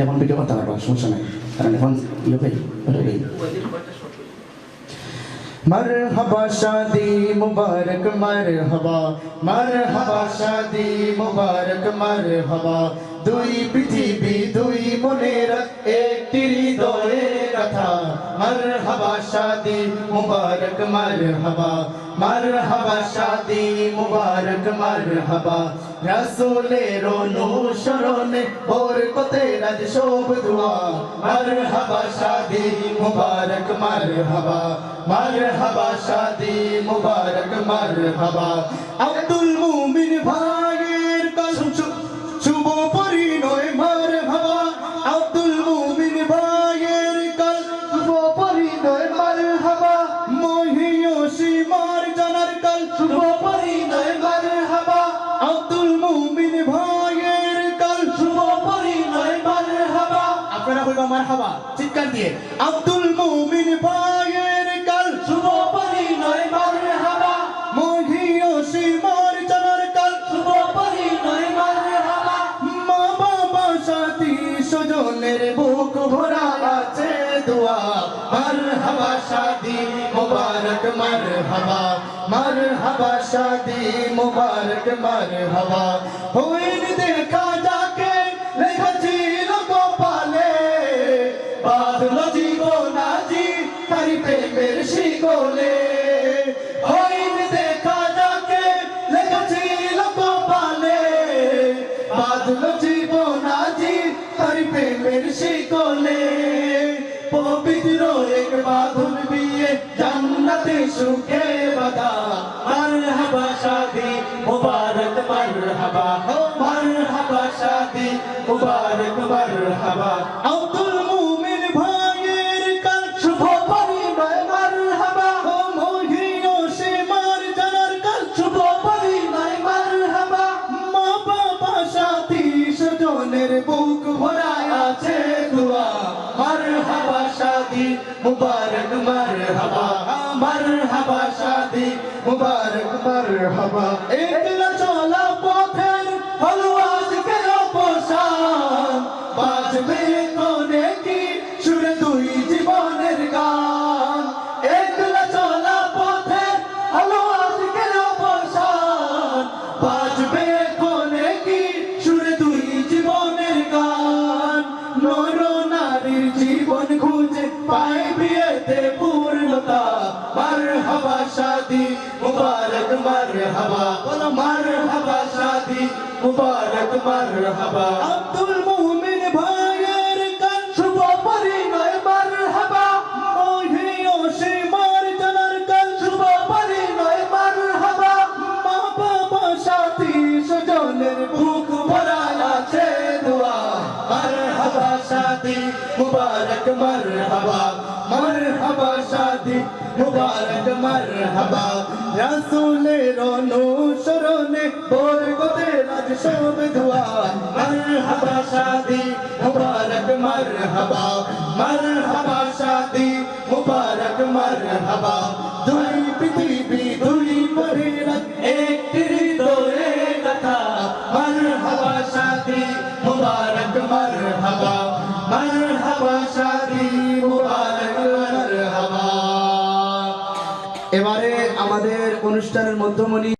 তাহলে এখন ভিডিও করতে পারবো সমস্যা নাই কারণ এখন ইয়ে ভাই मरहबा शादी मुबारक मरहबा मरहबा शादी मुबारक मरहबा দুই পৃথিবী মনের একটি হৃদয়ে কথা। মরহবা, শাদি মুবারক, মরহবা। মরহবা, শাদি মুবারক, মরহবা। রাসূলের অনুসরণে বরকতে রাজ শোভ দুয়া। মরহবা, শাদি মুবারক, মরহবা। মরহবা, শাদি মুবারক, মরহবা। আব্দুল মুমিন ভাইয়ের শুভ পরিণয় মার হাবা আব্দুল মুমিন ভাইয়ের কাল। শুভ পরিণয় মার হাবা আপনারা বলবা মার হাবা চিৎকার দিয়ে। আব্দুল মুমিন ভাইয়ের কাল। শুভ পরিণয় মার হাবা মহিয়সী মার জানার কাল। শুভ পরিণয় মার হাবা মা বাবা সাথী স্বজনের বুক ভরা আছে দোয়া। মার হাবা শাদি মুবারক মার হাবা মার হাবা শাদি মুবারক মার হাবা হইন দেখা যাকে লেখছিল কপালে বাদলো জীবন আজি তারি প্রেমের শিকলে। হইন দেখা যাকে লেখছিল কপালে বাদল জীবন আজি তার প্রেমের শিকলে। পবিত্র এক বাঁধন সুখে বাদা মারহাবা শাদি মুবারক মারহাবা মারহাবা শাদি মুবারক মারহাবা। মুবারক মারহাবা মারহাবা শাদি মুবারক মারহাবা। একলা চলা পথের হলো মার হবা বলো মার হবা শাদি মুবারক মার হবা আব্দুল মার হবা শাদি মুবারক মার হবা। রাসূলের অনুসরণে বরকতে রাজ সব দোয়া মার হবা, শাদি মুবারক মার হবা মার হবা, শাদি মুবারক মার হবা। দুই পৃথিবী দুই পরিরাত একটি হৃদয়ে এবারে আমাদের অনুষ্ঠানের মধ্যমণি